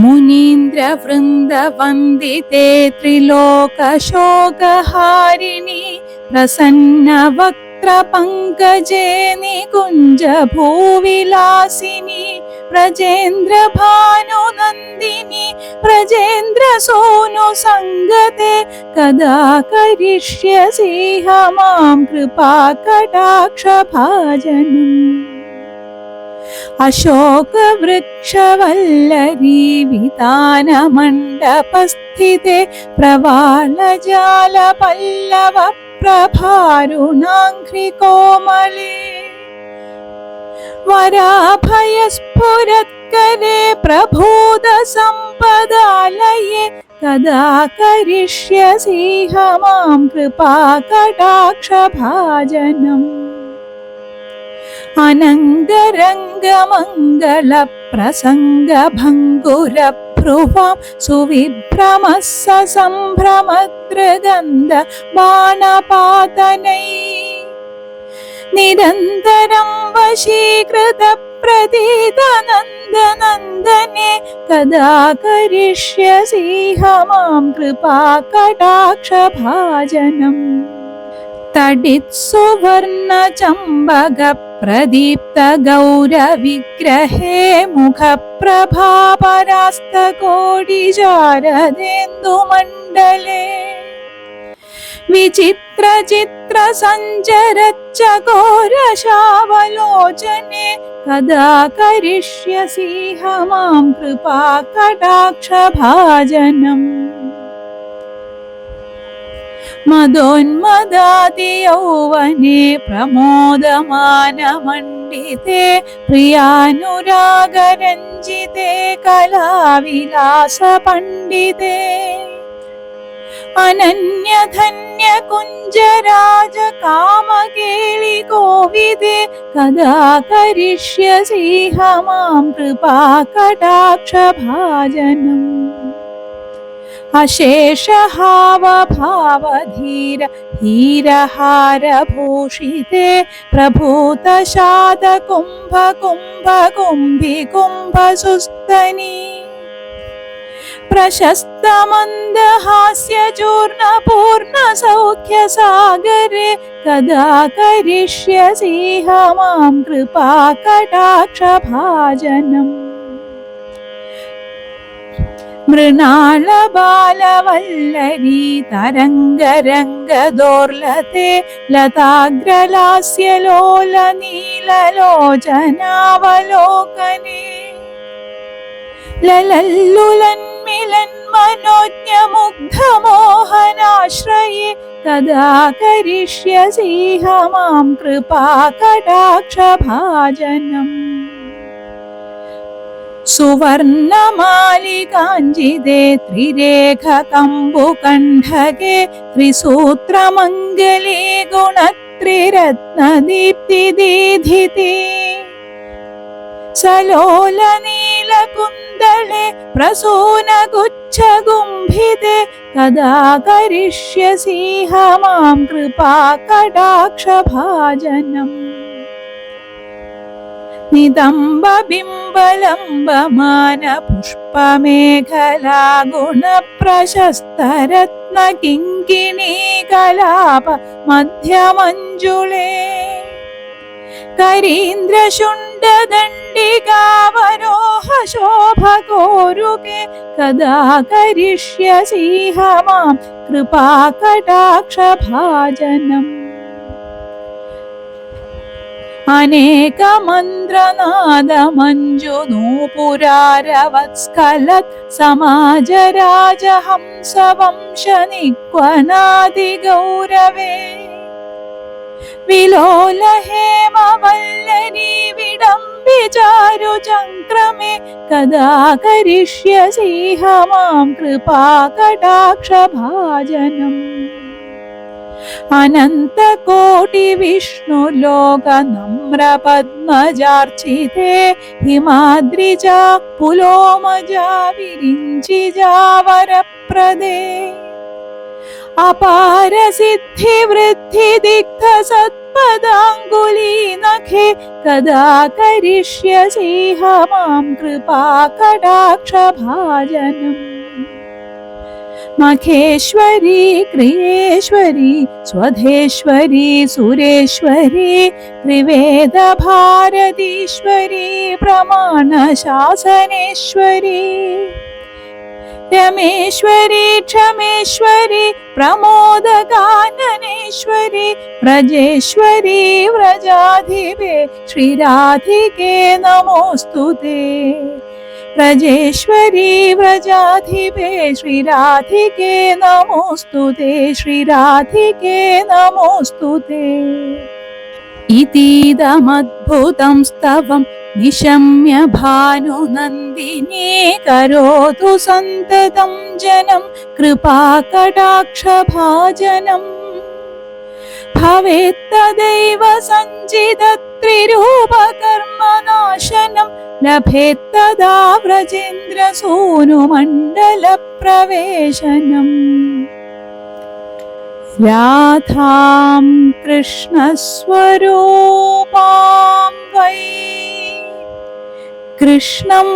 मुनीन्द्रवृन्दवन्दिते त्रिलोकशोकहारिणि प्रसन्नवक्त्रपङ्कजे निकुञ्जभूविलासिनि व्रजेन्द्रभानुनन्दिनि व्रजेन्द्रसूनु सङ्गते कदा करिष्यसीह मां कृपा कटाक्षभाजनम् अशोकवृक्षवल्लरी वितानमण्डपस्थिते प्रवालजालपल्लव प्रभारुणाङ्घ्रिकोमले वराभयस्फुरत्करे प्रभूतसम्पदालये कदा करिष्यसीह मां कृपा कटाक्षभाजनम् अनङ्गरङ्गमङ्गलप्रसङ्गभङ्गुरभ्रुवां सुविभ्रमः स सम्भ्रमदृगन्ध बाणपातनै निरन्तरं वशीकृत प्रतीतनन्दनन्दने कदा करिष्यसीह मां कृपा तडित्सुवर्णचम्बकप्रदीप्तगौरविग्रहे मुखप्रभापरास्तकोटिजारदेन्दुमण्डले। विचित्रचित्रसञ्चरच्चघोरशावलोचने कदा करिष्यसिह माँ कृपा कटाक्षभाजनम्। मदोन्मदादियौवने प्रमोदमानमण्डिते प्रियानुरागरञ्जिते कलाविलासपण्डिते अनन्यधन्यकुञ्जराजकामकेलिकोविदे कदा करिष्यसीह मां कृपा कटाक्षभाजनम् अशेषहावभावधीर हीरहारभूषिते प्रभूतशातकुम्भकुम्भकुम्भिकुम्भसुस्तनी प्रशस्तमन्दहास्यचूर्णपूर्णसौख्यसागरे कदा करिष्यसीह मां कृपा മൃണാളബാലവല്ലരി തരംഗരംഗദോർലതേ ലതാഗ്രലാസ്യലോലനീലലോചനാവലോകനേ. ലലല്ലുലന്മിലന്മനോജ്ഞമുഗ്ധമോഹനാശ്രയേ കഥാ കരിഷ്യസിഹ മാം കൃപാകടാക്ഷഭാജനം. സുവർണമാലികാഞ്ചിതേ ത്രിരേഖകമ്പുകണ്ഠകേ ത്രിസൂത്രമംഗലേ ഗുണത്രിരത്നദീപ്തിദീധിതേ. സലോലനീലകുന്തളെ പ്രസൂനഗുച്ഛഗുംഭിതേ കഥാ കരിഷ്യസിഹ മാം കൃപാകടാക്ഷഭാജനം. मां कृपा कटाक्षभाजनम् निदम्बबिम्बलम्बमान पुष्पमेखला गुणप्रशस्तरत्नकिङ्किणी कलाप അനേക മന്ത്രനാദമഞ്ജു നൂപുരാരവത്സ്ഖലത് സമാജരാജഹംസവംശനിക്വനാദിഗൗരവേ വിലോലഹേമവല്ലരീ വിടംബിചാരുചക്രമേ കഥാ കരിഷ്യസിഹ മാം കൃപാകടാക്ഷഭാജനം. അനന്തകോടി വിഷ്ണുലോക നമ്രപത്മജാർച്ചിതേ ഹിമാദ്രിജ പുലോമജ വിരിഞ്ചിജാവരപ്രദേ അപാര സിദ്ധി വൃദ്ധി ദിഗ്ധ സത്പദാങ്കുലീനഖേ കഥാ കരിഷ്യസീഹ മാം കൃപാ കടാക്ഷഭാജനം मखेश्वरी क्रियेश्वरी स्वधेश्वरी सुरेश्वरी त्रिवेदभारतीश्वरी प्रमाणशासनेश्वरी रमेश्वरी क्षमेश्वरी प्रमोदगाननेश्वरी व्रजेश्वरी व्रजाधिपे श्रीराधिके नमोऽस्तु ते। व्रजेश्वरी व्रजाधिपे श्रीराधिके नमोऽस्तु ते श्रीराधिके नमोऽस्तु ते। इतीदमद्भुतं स्तवं निशम्य भानुनन्दिनी करोतु सन्ततं जनं कृपाकटाक्षभाजनम् ഭവേത്തദൈവ സഞ്ചിതത്രിരൂപകർമ്മനാശനം ലഭേത്തദാ വ്രജേന്ദ്രസൂനുമണ്ഡലപ്രവേശനം രാധാം കൃഷ്ണസ്വരൂപാം വൈ. കൃഷ്ണം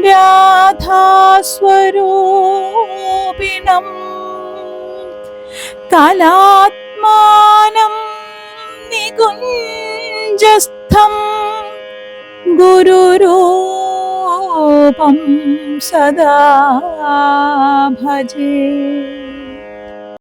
രാധാസ്വരൂപിണം. കലാത് ആത്മാനം നികുഞ്ജസ്ഥം ഗുരുരൂപം സദാ ഭജേ.